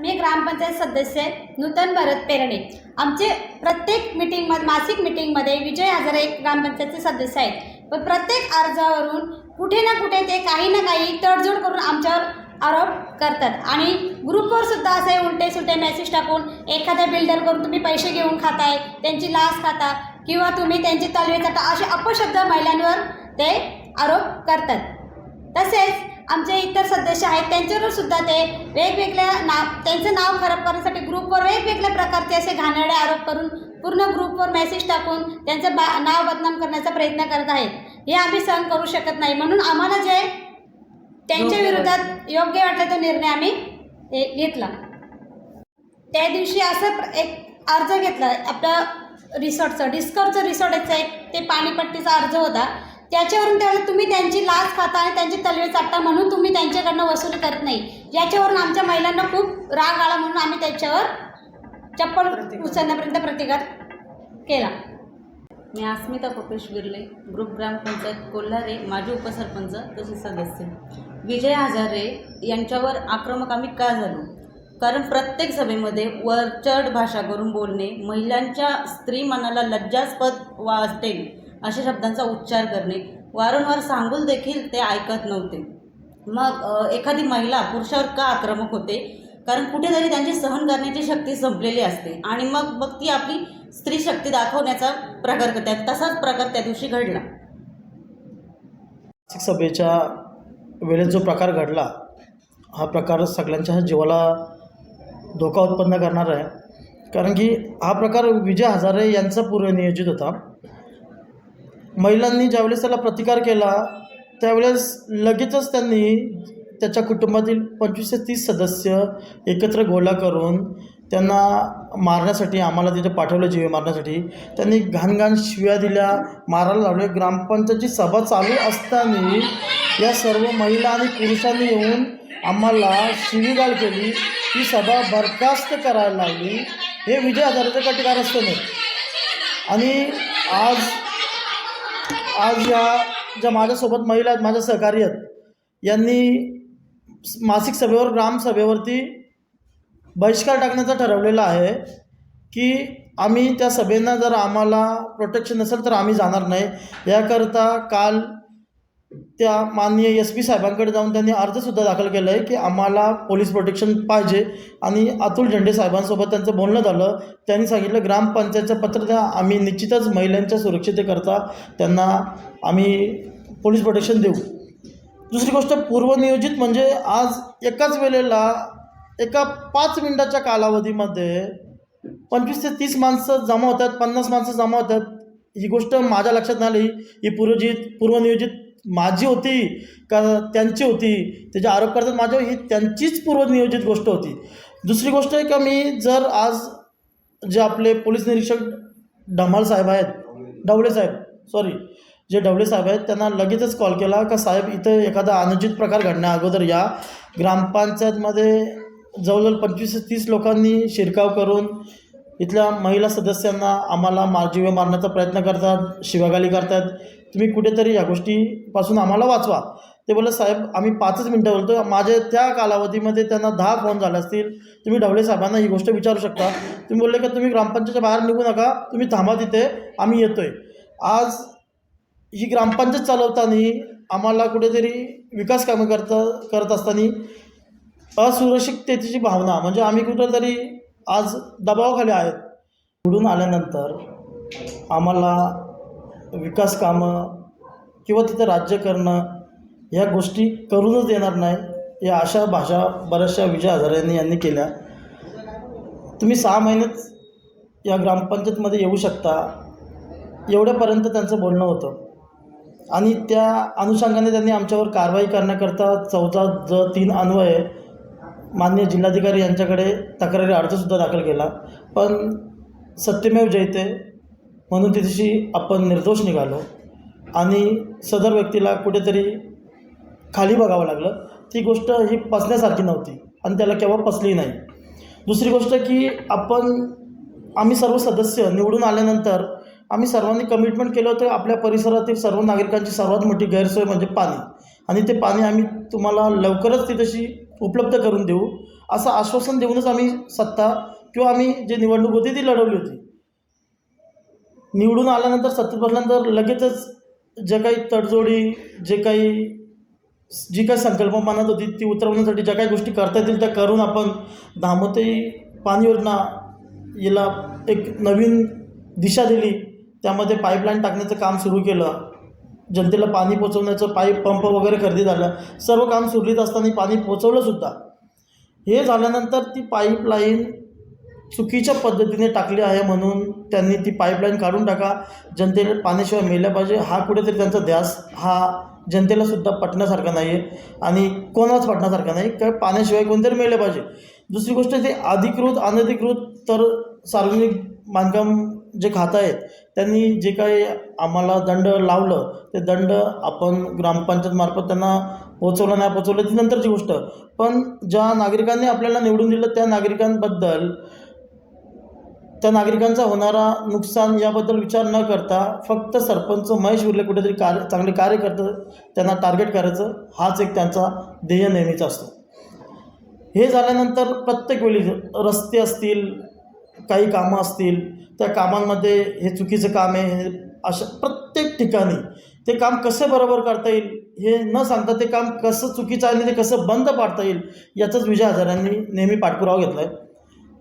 मी ग्रामपंचायत सदस्य नूतन भरत पेरणे. आमचे प्रत्येक मिटिंगमध्ये मासिक मिटिंगमध्ये विजय हजारे एक ग्रामपंचायतचे सदस्य आहेत. पण प्रत्येक अर्जावरून कुठे ना कुठे ते काही ना काही तडजोड करून आमच्यावर आरोप करतात. आणि ग्रुपवर सुद्धा असे उलटे सुलटे मेसेज टाकून एखाद्या बिल्डर करून तुम्ही पैसे घेऊन खाताय त्यांची लाच खाता किंवा तुम्ही त्यांची तलवे खाता असे अपशब्द महिलांवर ते आरोप करतात. तसेच आमचे इतर सदस्य आहेत त्यांच्यावर सुद्धा ते वेगवेगळ्या नाव त्यांचं नाव खराब करण्यासाठी ग्रुपवर वेगवेगळ्या प्रकारचे असे घाणेरडे आरोप करून पूर्ण ग्रुपवर मेसेज टाकून त्यांचं बा नाव बदनाम करण्याचा प्रयत्न करत आहेत. हे आम्ही सहन करू शकत नाही. म्हणून आम्हाला जे त्यांच्या विरोधात योग्य वाटला तो निर्णय आम्ही घेतला. त्या दिवशी असं एक अर्ज घेतला. आपल्या रिसॉर्टचं डिस्कवरचं रिसॉर्टचं एक ते पाणीपट्टीचा अर्ज होता. त्याच्यावरून त्यावेळेस तुम्ही त्यांची लाच खाता आणि त्यांची तलवे चाटता म्हणून तुम्ही त्यांच्याकडनं वसूल करत नाही. याच्यावरून आमच्या महिलांना खूप राग आला म्हणून आम्ही त्याच्यावर चप्पल उचलण्यापर्यंत प्रतिकार केला. मी अस्मिता पपेश बिर्ले ग्रुप ग्रामपंचायत कोल्हारे माजी उपसरपंच तसेच सदस्य. विजय हजारे यांच्यावर आक्रमक आम्ही का झालो? कारण प्रत्येक सभेमध्ये वरचढ भाषा करून बोलणे महिलांच्या स्त्री मनाला लज्जास्पद वाटेल अशा शब्दांचा उच्चार करणे. वारंवार सांगून देखील ते ऐकत नव्हते. मग एखादी महिला पुरुषावर का आक्रमक होते? कारण कुठेतरी त्यांची सहन करण्याची शक्ती संपलेली असते. आणि मग मग ती आपली स्त्री शक्ती दाखवण्याचा प्रकार करते तसाच प्रकार त्या दिवशी घडला. सभेच्या वेळेत जो प्रकार घडला हा प्रकार सगळ्यांच्या जीवाला धोका उत्पन्न करणार आहे. कारण की हा प्रकार विजय हजारे यांचा पूर्वनियोजित होता. महिलांनी ज्यावेळेस त्याला प्रतिकार केला त्यावेळेस लगेचच त्यांनी त्याच्या कुटुंबातील पंचवीस ते तीस सदस्य एकत्र गोळा करून त्यांना मारण्यासाठी आम्हाला तिथे पाठवलं जीवे मारण्यासाठी त्यांनी घाणघाण शिव्या दिल्या मारायला लावले. ग्रामपंचायतची सभा चालू असताना या सर्व महिला आणि पुरुषांनी येऊन आम्हाला शिवीगाळ केली. ती सभा बरखास्त करायला लागली. हे विजय हजारेचं कटिकार असतं नाही आणि आज आज या ज्या माझ्यासोबत महिला आहेत माझ्या सहकारी आहेत यांनी मासिक सभेवर ग्रामसभेवरती बहिष्कार टाकण्याचं ठरवलेलं आहे की आम्ही त्या सभेनं जर आम्हाला प्रोटेक्शन नसेल तर आम्ही जाणार नाही. याकरता काल त्या माननीय एस पी साहेबांकडे जाऊन त्यांनी अर्जसुद्धा दाखल केला आहे की आम्हाला पोलीस प्रोटेक्शन पाहिजे. आणि अतुल झेंडे साहेबांसोबत त्यांचं बोलणं झालं. त्यांनी सांगितलं ग्रामपंचायतचं पत्र द्या. आम्ही निश्चितच महिलांच्या सुरक्षितेकरता त्यांना आम्ही पोलीस प्रोटेक्शन देऊ. दुसरी गोष्ट पूर्वनियोजित म्हणजे आज एकाच वेळेला एका पाच मिनटाच्या कालावधीमध्ये पंचवीस ते तीस माणसं जमा होतात पन्नास माणसं जमा होतात. ही गोष्ट माझ्या लक्षात नाही आली. ही पूर्वजित पूर्वनियोजित माझी होती का त्यांची होती त्याचे आरोप करतात माझ्या ही त्यांचीच पूर्वनियोजित गोष्ट होती. दुसरी गोष्ट आहे का मी जर आज जे आपले पोलीस निरीक्षक ढमाल साहेब आहेत ढवळे साहेब सॉरी जे ढवळे साहेब आहेत त्यांना लगेचच कॉल केला का साहेब इथं एखादा अनुचित प्रकार घडण्या अगोदर या. ग्रामपंचायतमध्ये जवळजवळ पंचवीस ते तीस लोकांनी शिरकाव करून इथल्या महिला सदस्यांना आम्हाला मार्जीवे मारण्याचा प्रयत्न करतात शिवागाली करतात. तुम्ही कुठेतरी या गोष्टीपासून आम्हाला वाचवा. ते बोलले साहेब आम्ही पाचच मिनटं बोलतो माझे त्या कालावधीमध्ये त्यांना दहा फोन झाले असतील. तुम्ही ढवळे साहेबांना ही गोष्ट विचारू शकता. तुम्ही बोलले की तुम्ही ग्रामपंचायतच्या बाहेर निघू नका. तुम्ही थांबा तिथे. आम्ही येतो आहे आज ही ग्रामपंचायत चालवताना आम्हाला कुठेतरी विकास कामं करता करत असताना असुरक्षिततेची भावना म्हणजे आम्ही कुठंतरी आज दबावाखाली आहेत. निवडून आल्यानंतर आम्हाला विकास कामं किंवा तिथं राज्य करणं ह्या गोष्टी करूनच देणार नाही या अशा भाषा बऱ्याचशा विजय हजारे यांनी केल्या. तुम्ही सहा महिनेच या ग्रामपंचायतमध्ये येऊ शकता. एवढ्यापर्यंत त्यांचं बोलणं होतं. आणि त्या अनुषंगाने त्यांनी आमच्यावर कारवाई करण्याकरता चौदा ज तीन अन्वये माननीय जिल्हाधिकारी यांच्याकडे तक्रारी अर्जसुद्धा दाखल केला. पण सत्यमेव जयते म्हणून तिथेशी आपण निर्दोष निघालो आणि सदर व्यक्तीला कुठेतरी खाली बघावं लागलं. ती गोष्ट ही पसण्यासारखी नव्हती आणि त्याला केव्हा पसली नाही. दुसरी गोष्ट की आपण आम्ही सर्व सदस्य निवडून आल्यानंतर आम्ही सर्वांनी कमिटमेंट केलं होतं आपल्या परिसरातील सर्व नागरिकांची सर्वात मोठी गैरसोय म्हणजे पाणी. आणि ते पाणी आम्ही तुम्हाला लवकरच तिथेशी उपलब्ध करून देऊ असं आश्वासन देऊनच आम्ही सत्ता किंवा आम्ही जे निवडणूक होती ती लढवली होती. निवडून आल्यानंतर सत्तेत बसल्यानंतर लगेचच जे काही तडजोडी जे काही जी काही संकल्प मनात होती ती उतरवण्यासाठी ज्या काही गोष्टी करता येतील त्या करून आपण धामोते पाणी योजना याला एक नवीन दिशा दिली. त्यामध्ये पाईपलाईन टाकण्याचं काम सुरू केलं. जनतेला पाणी पोचवण्याचं पाईप पंप वगैरे खरेदी झालं. सर्व काम सुरळीत असताना पाणी पोचवलंसुद्धा हे झाल्यानंतर ती पाईपलाईन चुकीच्या पद्धतीने टाकली आहे म्हणून त्यांनी ती पाईपलाईन काढून टाका. जनतेला पाण्याशिवाय मिळल्या पाहिजे. हा कुठेतरी त्यांचा ध्यास हा जनतेला सुद्धा पटण्यासारखा नाही आहे आणि कोणालाच पटण्यासारखा नाही. काय पाण्याशिवाय कोणतरी मिळलं पाहिजे. दुसरी गोष्ट ते अधिकृत अनधिकृत तर सार्वजनिक बांधकाम जे खातं आहेत त्यांनी जे काही आम्हाला दंड लावलं ते दंड आपण ग्रामपंचायतमार्फत त्यांना पोचवलं नाही पोचवलं ती नंतरची गोष्ट. पण ज्या नागरिकांनी आपल्याला निवडून दिलं त्या नागरिकांबद्दल त्या नागरिकांचा होणारा नुकसान याबद्दल विचार न करता फक्त सरपंच महेश उरले कुठेतरी कार्य चांगले कार्य करतं त्यांना टार्गेट करायचं हाच एक त्यांचा ध्येय नेहमीचा असतो. हे झाल्यानंतर प्रत्येक वेळी रस्ते असतील काही कामं असतील त्या कामांमध्ये हे चुकीचं काम आहे हे अशा प्रत्येक ठिकाणी ते काम कसे बरोबर करता येईल हे न सांगता ते काम कसं चुकीचं आहे आणि ते कसं बंद पाडता येईल याचाच विजय हजारांनी नेहमी पाठपुरावा घेतला आहे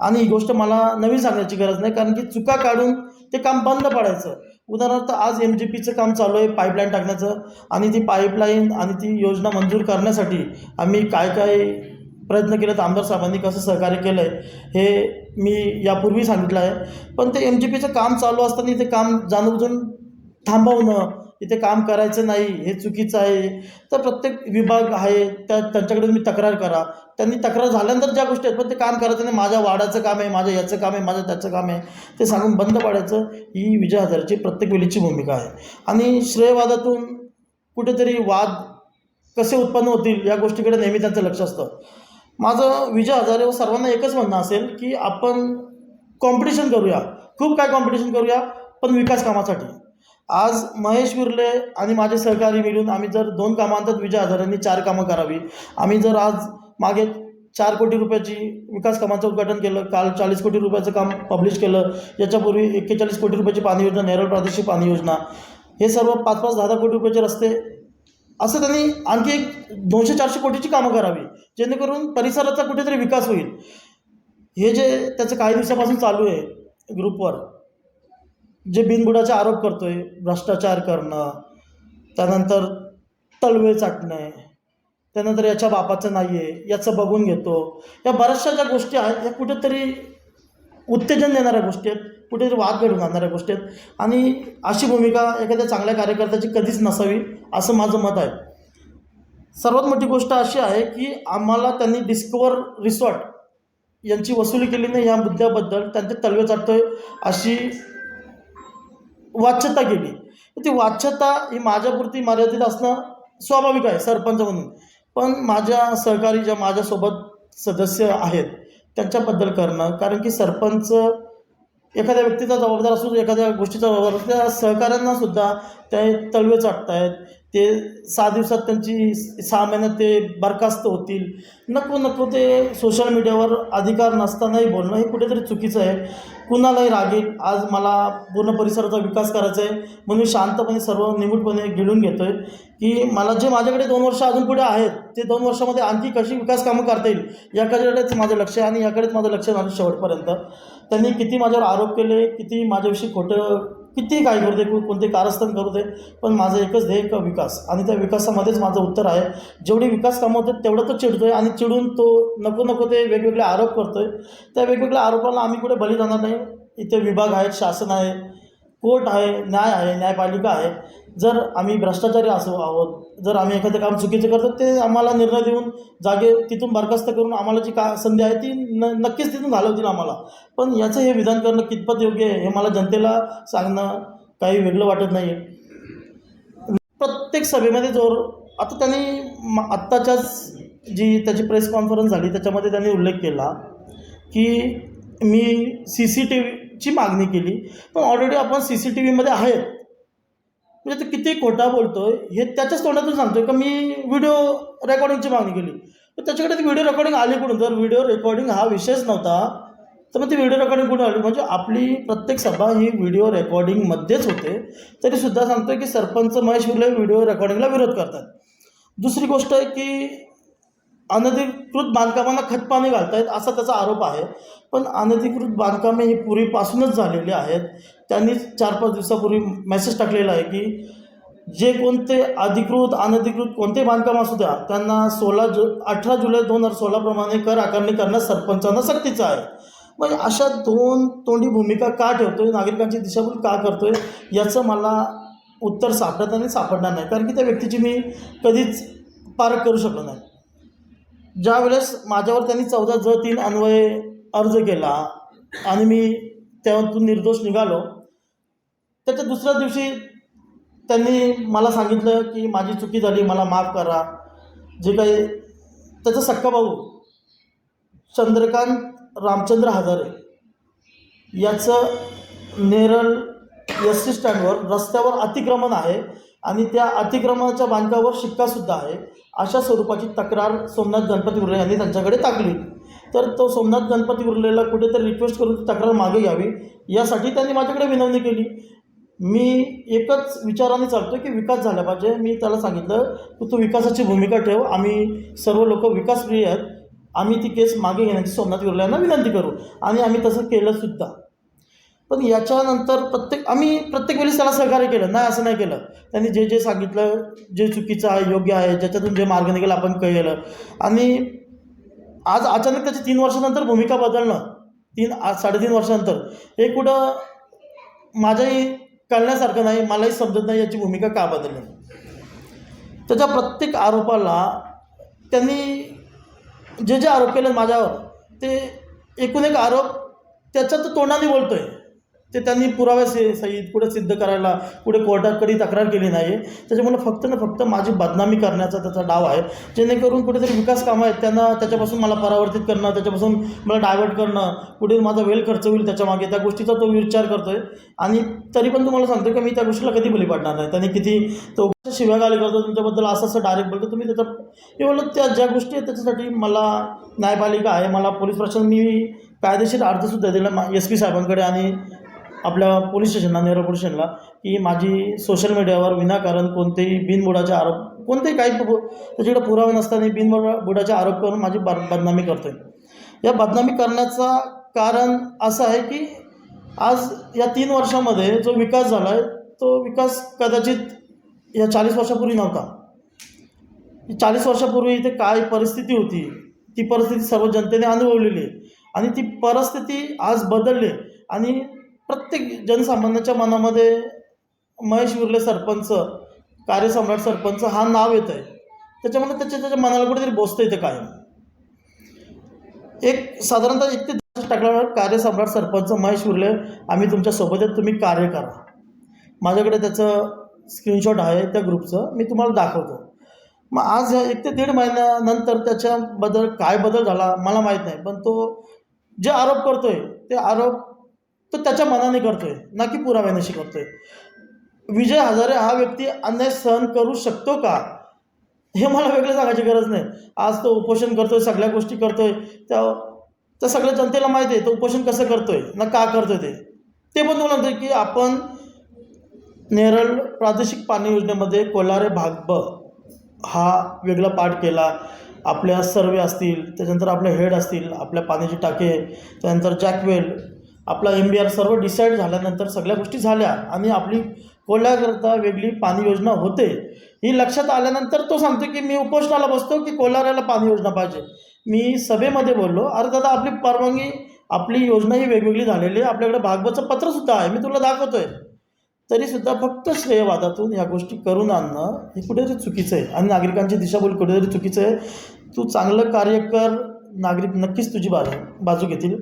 आणि ही गोष्ट मला नवीन सांगण्याची गरज नाही कारण की चुका काढून ते काम बंद पाडायचं. उदाहरणार्थ आज एम जी पीचं काम चालू आहे पाईपलाईन टाकण्याचं आणि ती पाईपलाईन आणि ती योजना मंजूर करण्यासाठी आम्ही काय काय प्रयत्न केलेत आमदार साहेबांनी कसं सहकार्य केलं आहे हे मी यापूर्वी सांगितलं आहे. पण ते एम जी पीचं काम चालू असताना ते काम जाणून थांबवणं इथे काम करायचं नाही हे चुकीचं आहे. तर प्रत्येक विभाग आहे त्या त्यांच्याकडे तुम्ही तक्रार करा. त्यांनी तक्रार झाल्यानंतर ज्या गोष्टी आहेत पण ते काम करायचं नाही. माझ्या वाडाचं काम आहे माझ्या याचं काम आहे माझं त्याचं काम आहे. ते सांगून बंद पाडायचं ही विजय हजारची प्रत्येक वेळीची भूमिका आहे. आणि श्रेयवादातून कुठेतरी वाद कसे उत्पन्न होतील या गोष्टीकडे नेहमी त्यांचं लक्ष असतं. माझं विजय हजारे व सर्वांना एकच म्हणणं असेल की आपण कॉम्पिटिशन करूया. खूप काय कॉम्पिटिशन करूया पण विकास कामासाठी. आज महेश विर्ले आणि माझे सहकारी मिळून आम्ही जर दोन कामांतर विजय हजारांनी चार कामं करावी. आम्ही जर आज मागे चार कोटी रुपयाची विकास कामाचं उद्घाटन केलं काल चाळीस कोटी रुपयाचं काम पब्लिश केलं याच्यापूर्वी एक्केचाळीस कोटी रुपयाची पाणी योजना नेरळ प्रादेशिक पाणी योजना हे सर्व पाच पाच दहा दहा कोटी रुपयाचे रस्ते असं त्यांनी आणखी एक दोनशे चारशे कोटीची कामं करावी जेणेकरून परिसराचा कुठेतरी विकास होईल. हे जे त्याचं काही दिवसापासून चालू आहे ग्रुपवर जे बिनबुडाचे आरोप करतो आहे भ्रष्टाचार करणं त्यानंतर तळवे चाटणे त्यानंतर याच्या बापाचं नाही आहे याचं बघून घेतो या बऱ्याचशा ज्या गोष्टी आहेत या कुठेतरी उत्तेजन देणाऱ्या गोष्टी आहेत कुठेतरी वाद घडून आणणाऱ्या गोष्टी आहेत. आणि अशी भूमिका एखाद्या चांगल्या कार्यकर्त्याची कधीच नसावी असं माझं मत आहे. सर्वात मोठी गोष्ट अशी आहे की आम्हाला त्यांनी डिस्कवर रिसॉर्ट यांची वसुली केली नाही या मुद्द्याबद्दल त्यांचे तलवे चाटतोय अशी वाच्यता केली. ती वाच्यता ही माझ्यापुरती मर्यादित असणं स्वाभाविक आहे सरपंच म्हणून. पण माझ्या सहकारी ज्या माझ्यासोबत सदस्य आहेत त्यांच्याबद्दल करणं. कारण की सरपंच एखाद्या व्यक्तीचा जबाबदार असू एखाद्या गोष्टीचा जबाबदार असतो त्या सहकाऱ्यांना सुद्धा ते तळवे चाटतायत ते सहा दिवसात त्यांची सहा महिन्यात ते बरखास्त होतील. नको नको ते सोशल मीडियावर अधिकार नसतानाही बोलणं हे कुठेतरी चुकीचं आहे. कुणालाही रागेल. आज मला पूर्ण परिसराचा विकास करायचा आहे. म्हणून मी शांतपणे सर्व निमूटपणे गिळून घेतो आहे की मला जे माझ्याकडे दोन वर्ष अजून पुढे आहेत ते दोन वर्षामध्ये आणखी कशी विकास कामं करता येईल याकडेच माझं लक्ष आहे आणि याकडेच माझं लक्ष झालं शेवटपर्यंत. त्यांनी किती माझ्यावर आरोप केले किती माझ्याविषयी खोटं किती काय करू दे कोणते कारस्थान करू दे पण माझं एकच ध्येय का विकास. आणि त्या विकासामध्येच माझं उत्तर आहे. जेवढी विकास कामं होते तेवढं तो चिडतो आहे आणि चिडून तो नको नको ते वेगवेगळे आरोप करतो आहे त्या वेगवेगळ्या आरोपाला आम्ही कुठे बळी जाणार नाही. इथे विभाग आहेत शासन आहे कोर्ट आहे न्याय आहे न्यायपालिका आहे. जर आम्ही भ्रष्टाचारी असो आहोत जर आम्ही एखादं काम चुकीचं करतो ते आम्हाला निर्णय देऊन जागे तिथून बरखास्त करून आम्हाला जी का संधी आहे ती न नक्कीच तिथून घालवतील आम्हाला. पण याचं हे विधान करणं कितपत योग्य आहे हे मला जनतेला सांगणं काही वेगळं वाटत नाही प्रत्येक सभेमध्ये जोर आता त्यांनी म आत्ताच्याच जी त्याची प्रेस कॉन्फरन्स झाली त्याच्यामध्ये त्यांनी उल्लेख केला की मी सी सी टी व्ही ची मागणी केली. पण ऑलरेडी आपण सी सी टी व्हीमध्ये आहेत. म्हणजे तो किती खोटा बोलतो आहे हे त्याच्याच तोंडातून सांगतो आहे का मी व्हिडिओ रेकॉर्डिंगची मागणी केली. तर त्याच्याकडे ती व्हिडिओ रेकॉर्डिंग आली कुठून? जर व्हिडिओ रेकॉर्डिंग हा विषयच नव्हता तर मग ती व्हिडिओ रेकॉर्डिंग कुठून आली? म्हणजे आपली प्रत्येक सभा ही व्हिडिओ रेकॉर्डिंगमध्येच होते. तरीसुद्धा सांगतोय की सरपंच महेश विर्ले व्हिडिओ रेकॉर्डिंगला विरोध करतात. दुसरी गोष्ट आहे की अनधिकृत बांधकामांना खतपाणी घालतायत असा त्याचा आरोप आहे. पण अनधिकृत बांधकामे ही पूर्वीपासूनच झालेली आहेत. त्यांनी चार पाच दिवसापूर्वी मेसेज टाकलेला आहे की जे कोणते अधिकृत अनधिकृत कोणते बांधकाम असू द्या त्यांना सोळा जु अठरा जुलै दोन हजार सोळाप्रमाणे कर आकारणी करण्यास सरपंचांना सक्तीचं आहे. म्हणजे अशा दोन तोंडी भूमिका का ठेवतोय? नागरिकांची दिशाभूल का करतोय? याचं मला उत्तर सापडत आणि सापडणार नाही. कारण की त्या व्यक्तीची मी कधीच पारख करू शकलो नाही. ज्या वेळेस माझ्यावर त्यांनी चौदा ज तीन अन्वये अर्ज केला आणि मी त्यातून निर्दोष निघालो त्याच्या दुसऱ्या दिवशी त्यांनी मला सांगितलं की माझी चुकी झाली मला माफ करा. जे काही त्याचा सक्का भाऊ चंद्रकांत रामचंद्र हजारे याचं नेरळ एस टी स्टँडवर रस्त्यावर अतिक्रमण आहे आणि त्या अतिक्रमणाच्या बांधकावर शिक्कासुद्धा आहे. अशा स्वरूपाची तक्रार सोमनाथ गणपती उर्ले यांनी त्यांच्याकडे टाकली. तर तो सोमनाथ गणपती उर्लेला कुठेतरी रिक्वेस्ट करून ती तक्रार मागे घ्यावी यासाठी त्यांनी माझ्याकडे विनवणी केली. मी एकच विचाराने चालतो की विकास झाला पाहिजे. मी त्याला सांगितलं की तू विकासाची भूमिका ठेव. आम्ही सर्व लोक विकासप्रिय आहेत. आम्ही ती केस मागे घेण्याची सोमनाथ विर्ले यांना विनंती करू. आणि आम्ही तसं केलंसुद्धा. पण याच्यानंतर प्रत्येक आम्ही प्रत्येक वेळेस त्याला सहकार्य केलं. नाही असं नाही केलं. त्यांनी जे जे सांगितलं जे चुकीचं आहे योग्य आहे ज्याच्यातून जे मार्ग निघेल आपण केलं आणि आज अचानक त्याची तीन वर्षानंतर भूमिका बदलणं तीन आज साडेतीन वर्षानंतर हे कुठं माझ्याही कळण्यासारखं नाही मलाही समजत नाही याची भूमिका का बदलली. त्याच्या प्रत्येक आरोपाला त्यांनी जे जे आरोप केले माझ्यावर ते एकूण एक आरोप त्याच्या तोंडाने बोलतो आहे ते त्यांनी पुरावे सहित कुठे सिद्ध करायला कुठे कोर्टात कधी तक्रार केली नाही आहे त्याच्यामुळे फक्त ना फक्त माझी बदनामी करण्याचा त्याचा डाव आहे. जेणेकरून कुठेतरी विकास कामं आहेत त्यांना त्याच्यापासून मला परावर्तित करणं त्याच्यापासून मला डायवर्ट करणं कुठे माझा वेळ खर्च होईल त्याच्यामागे त्या गोष्टीचा तो विचार करतो आहे आणि तरी पण तुम्हाला सांगतो की मी त्या गोष्टीला कधी बली पडणार नाही? त्यांनी किती तो शिव्यागाली करतो तुमच्याबद्दल असं असं डायरेक्ट बोलतो तुम्ही त्याचा एवढं त्या ज्या गोष्टी आहेत त्याच्यासाठी मला न्यायपालिका आहे मला पोलीस प्रशासन मी कायदेशीर अर्जसुद्धा दिला एस पी साहेबांकडे आणि आपल्या पोलीस स्टेशनला नेरळ पोलीस स्टेशनला की माझी सोशल मीडियावर विनाकारण कोणतेही बिनबुडाचे आरोप कोणतेही काही त्याच्याकडे पुरावे नसताना बिनबुडा बुडाचे आरोप करून माझी बद बदनामी करतोय. या बदनामी करण्याचा कारण असं आहे की आज या तीन वर्षामध्ये जो विकास झाला आहे तो विकास कदाचित या चाळीस वर्षापूर्वी नव्हता. चाळीस वर्षापूर्वी इथे काय परिस्थिती होती ती परिस्थिती सर्व जनतेने अनुभवलेली आहे. आणि ती परिस्थिती आज बदलली आहे. आणि प्रत्येक जनसामान्याच्या मनामध्ये महेश विर्ले सरपंच कार्यसम्राट सरपंच हा नाव येतं आहे त्याच्यामुळे त्याच्या त्याच्या मनाला कुठेतरी बोचतं येतं कायम. एक साधारणतः एक ते दहा टाकल्यावर कार्यसम्राट सरपंच महेश विर्ले आम्ही तुमच्यासोबत आहेत तुम्ही कार्य करा. माझ्याकडे त्याचं स्क्रीनशॉट आहे त्या ग्रुपचं मी तुम्हाला दाखवतो. मग आज एक ते दीड महिन्यानंतर त्याच्याबद्दल काय बदल झाला मला माहीत नाही पण तो जे आरोप करतोय ते आरोप तो त्याच्या मनाने करतोय ना की पुराव्यानेशी करतोय विजय हजारे हा व्यक्ती अन्याय सहन करू शकतो का? हे मला वेगळं सांगायची गरज नाही. आज तो उपोषण करतोय सगळ्या गोष्टी करतोय. त्या त्या सगळ्या जनतेला माहिती आहे तो उपोषण कसं करतोय ना का करतोय ते. ते पण तुम्हाला म्हणतोय की आपण नेरळ प्रादेशिक पाणी योजनेमध्ये कोलारे भाग ब हा वेगळा पाठ केला. आपल्या सर्वे असतील त्याच्यानंतर आपले हेड असतील आपल्या पाण्याची टाके त्यानंतर जॅकवेल आपला एम बी आर सर्व डिसाईड झाल्यानंतर सगळ्या गोष्टी झाल्या आणि आपली कोल्हाकरता वेगळी पाणी योजना होते. ही लक्षात आल्यानंतर तो सांगतो की मी उपोषणाला बसतो की कोल्हाऱ्याला पाणी योजना पाहिजे. मी सभेमध्ये बोललो अरे दादा आपली परवानगी आपली योजना ही वेगवेगळी झालेली आहे. आपल्याकडे भागवतचं पत्रसुद्धा आहे. मी तुला दाखवतोय. तरीसुद्धा फक्त श्रेयवादातून ह्या गोष्टी करून आणणं हे कुठेतरी चुकीचं आहे. आणि नागरिकांची दिशाभूल कुठेतरी चुकीचं आहे. तू चांगलं कार्य कर. नागरिक नक्कीच तुझी बाजू बाजू घेतील.